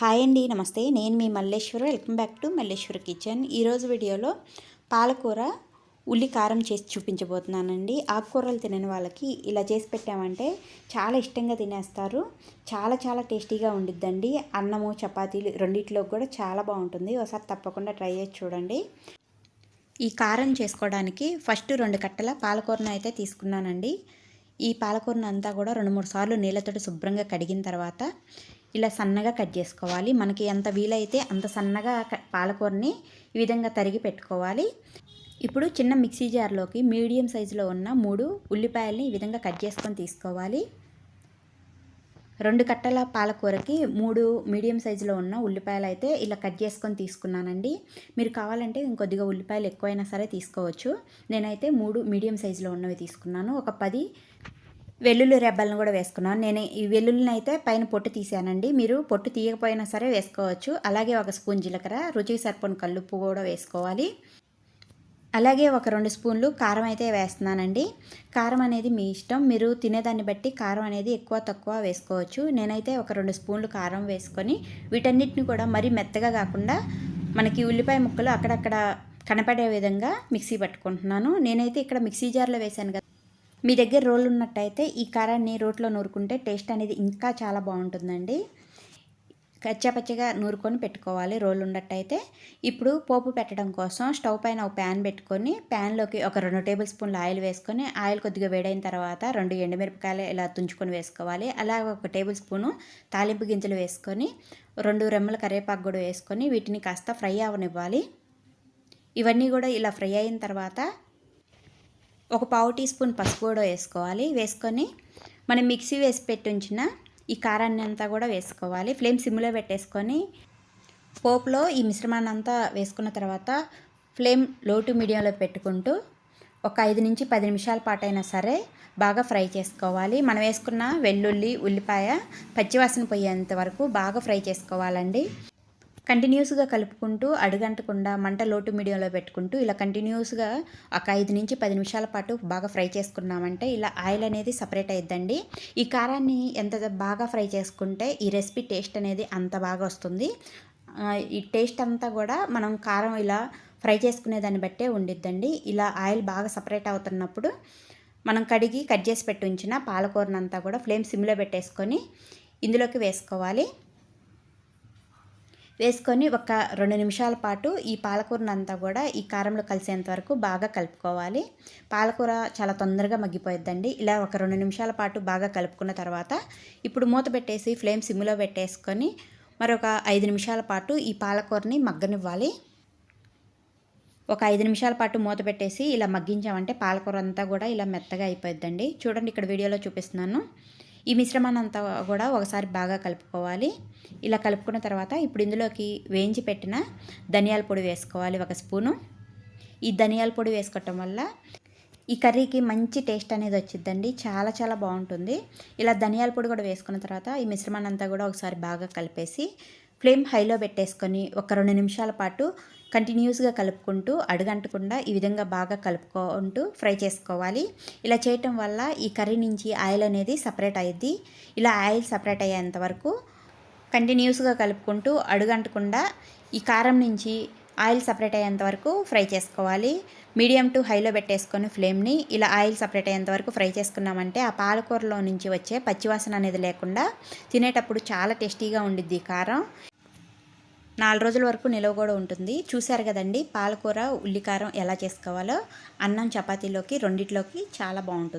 Hi అండి నమస్తే. నేను మీ Malleswara. Welcome back to Malleswar kitchen. ఈరోజు వీడియోలో పాలకూర ఉల్లి కారం చేసి చూపించబోతున్నానండి. ఆకుకూరలు తినని వాళ్ళకి ఇలా చేసి పెట్టామంటే చాలా ఇష్టంగా తినేస్తారు. చాలా చాలా టేస్టీగా ఉండిద్దండి. అన్నము చపాతీలు రెండిట్లో కూడా చాలా బాగుంటుంది. ఒకసారి తప్పకుండా ట్రై చేసి చూడండి. ఈ కారం చేసుకోవడానికి ఫస్ట్ రెండు కట్టల పాలకూరను అయితే తీసుకున్నానండి. ఈ పాలకూరను అంతా కూడా రెండు మూడు సార్లు నీళ్ళతో శుభ్రంగా కడిగిన తర్వాత ఇలా సన్నగా కట్ చేసుకోవాలి. మనకి ఎంత వీలైతే అంత సన్నగా పాలకూరని ఈ విధంగా తరిగి పెట్టుకోవాలి. ఇప్పుడు చిన్న మిక్సీ జార్లోకి మీడియం సైజులో ఉన్న మూడు ఉల్లిపాయల్ని ఈ విధంగా కట్ చేసుకొని తీసుకోవాలి. రెండు కట్టల పాలకూరకి మూడు మీడియం సైజులో ఉన్న ఉల్లిపాయలు అయితే ఇలా కట్ చేసుకొని తీసుకున్నానండి. మీరు కావాలంటే ఇంకొద్దిగా ఉల్లిపాయలు ఎక్కువైనా సరే తీసుకోవచ్చు. నేనైతే మూడు మీడియం సైజులో ఉన్నవి తీసుకున్నాను. ఒక పది వెల్లుల్లి రెబ్బలను కూడా వేసుకున్నాను. నేను ఈ వెల్లుల్లిని అయితే పైన పొట్టు తీసానండి. మీరు పొట్టు తీయకపోయినా సరే వేసుకోవచ్చు. అలాగే ఒక స్పూన్ జీలకర్ర రుచికి సరిపోని కల్లుప్పు కూడా వేసుకోవాలి. అలాగే ఒక రెండు స్పూన్లు కారం అయితే వేస్తున్నానండి. కారం అనేది మీ ఇష్టం. మీరు తినేదాన్ని బట్టి కారం అనేది ఎక్కువ తక్కువ వేసుకోవచ్చు. నేనైతే ఒక రెండు స్పూన్లు కారం వేసుకొని వీటన్నిటిని కూడా మరీ మెత్తగా కాకుండా మనకి ఉల్లిపాయ ముక్కలు అక్కడక్కడ కనపడే విధంగా మిక్సీ పట్టుకుంటున్నాను. నేనైతే ఇక్కడ మిక్సీ జార్లో వేశాను కదా. మీ దగ్గర రోల్ ఉన్నట్టయితే ఈ కారాన్ని రోట్లో నూరుకుంటే టేస్ట్ అనేది ఇంకా చాలా బాగుంటుందండి. కచ్చాపచ్చగా నూరుకొని పెట్టుకోవాలి రోల్ ఉన్నట్టయితే. ఇప్పుడు పోపు పెట్టడం కోసం స్టవ్ పైన ఒక ప్యాన్ పెట్టుకొని ప్యాన్లోకి ఒక రెండు టేబుల్ స్పూన్ల ఆయిల్ వేసుకొని ఆయిల్ కొద్దిగా వేడైన తర్వాత రెండు ఎండుమిరపకాయలు ఇలా తుంచుకొని వేసుకోవాలి. అలాగే ఒక టేబుల్ స్పూను తాలింపు గింజలు వేసుకొని రెండు రెమ్మల కరివేపాకు కూడా వేసుకొని వీటిని కాస్త ఫ్రై అవనివ్వాలి. ఇవన్నీ కూడా ఇలా ఫ్రై అయిన తర్వాత ఒక పావు టీ స్పూన్ పసుపు కూడా వేసుకోవాలి. వేసుకొని మనం మిక్సీ వేసి పెట్టి ఉంచిన ఈ కారాన్ని అంతా కూడా వేసుకోవాలి. ఫ్లేమ్ సిమ్లో పెట్టేసుకొని పోపులో ఈ మిశ్రమాన్ని అంతా వేసుకున్న తర్వాత ఫ్లేమ్లో టు మీడియంలో పెట్టుకుంటూ ఒక ఐదు నుంచి పది నిమిషాల పాటు అయినా సరే బాగా ఫ్రై చేసుకోవాలి. మనం వేసుకున్న వెల్లుల్లి ఉల్లిపాయ పచ్చివాసన పోయేంత వరకు బాగా ఫ్రై చేసుకోవాలండి. కంటిన్యూస్గా కలుపుకుంటూ అడుగంటకుండా మంట లోటు మీడియంలో పెట్టుకుంటూ ఇలా కంటిన్యూస్గా ఒక ఐదు నుంచి పది నిమిషాల పాటు బాగా ఫ్రై చేసుకున్నామంటే ఇలా ఆయిల్ అనేది సపరేట్ అయిద్దండి. ఈ కారాన్ని ఎంత బాగా ఫ్రై చేసుకుంటే ఈ రెసిపీ టేస్ట్ అనేది అంత బాగా వస్తుంది. ఈ టేస్ట్ అంతా కూడా మనం కారం ఇలా ఫ్రై చేసుకునే దాన్ని బట్టే ఉండిద్దండి. ఇలా ఆయిల్ బాగా సపరేట్ అవుతున్నప్పుడు మనం కడిగి కట్ చేసి పెట్టి ఉంచిన పాలకూరనంతా కూడా ఫ్లేమ్ సిమ్లో పెట్టేసుకొని ఇందులోకి వేసుకోవాలి. వేసుకొని ఒక రెండు నిమిషాల పాటు ఈ పాలకూరనంతా కూడా ఈ కారంలో కలిసేంత వరకు బాగా కలుపుకోవాలి. పాలకూర చాలా తొందరగా మగ్గిపోయిద్దండి. ఇలా ఒక రెండు నిమిషాల పాటు బాగా కలుపుకున్న తర్వాత ఇప్పుడు మూత పెట్టేసి ఫ్లేమ్ సిమ్లో పెట్టేసుకొని మరొక ఐదు నిమిషాల పాటు ఈ పాలకూరని మగ్గనివ్వాలి. ఒక ఐదు నిమిషాల పాటు మూత పెట్టేసి ఇలా మగ్గించామంటే పాలకూర అంతా కూడా ఇలా మెత్తగా అయిపోయిద్దండి. చూడండి ఇక్కడ వీడియోలో చూపిస్తున్నాను. ఈ మిశ్రమాన్ని అంతా కూడా ఒకసారి బాగా కలుపుకోవాలి. ఇలా కలుపుకున్న తర్వాత ఇప్పుడు ఇందులోకి వేయించి పెట్టిన ధనియాల పొడి వేసుకోవాలి ఒక స్పూను. ఈ ధనియాల పొడి వేసుకోవటం వల్ల ఈ కర్రీకి మంచి టేస్ట్ అనేది వచ్చిందండి చాలా చాలా బాగుంటుంది. ఇలా ధనియాల పొడి కూడా వేసుకున్న తర్వాత ఈ మిశ్రమాన్ని అంతా కూడా ఒకసారి బాగా కలిపేసి ఫ్లేమ్ హైలో పెట్టేసుకొని ఒక రెండు నిమిషాల పాటు కంటిన్యూస్గా కలుపుకుంటూ అడుగంటకుండా ఈ విధంగా బాగా కలుపుకుంటూ ఫ్రై చేసుకోవాలి. ఇలా చేయటం వల్ల ఈ కర్రీ నుంచి ఆయిల్ అనేది సపరేట్ అయ్యిద్ది ఇలా ఆయిల్ సపరేట్ అయ్యేంత వరకు కంటిన్యూస్గా కలుపుకుంటూ అడుగంటకుండా ఈ కారం నుంచి ఆయిల్ సపరేట్ అయ్యేంత వరకు ఫ్రై చేసుకోవాలి. మీడియం టు హైలో పెట్టేసుకొని ఫ్లేమ్ని ఇలా ఆయిల్ సపరేట్ అయ్యేంత వరకు ఫ్రై చేసుకున్నామంటే ఆ పాలకూరలో నుంచి వచ్చే పచ్చివాసన అనేది లేకుండా తినేటప్పుడు చాలా టేస్టీగా ఉండిద్ది కారం. నాలుగు రోజుల వరకు నిలవ కూడా ఉంటుంది. చూశారు కదండి పాలకూర ఉల్లికారం ఎలా చేసుకోవాలో. అన్నం చపాతీలోకి రెండిట్లోకి చాలా బాగుంటుంది.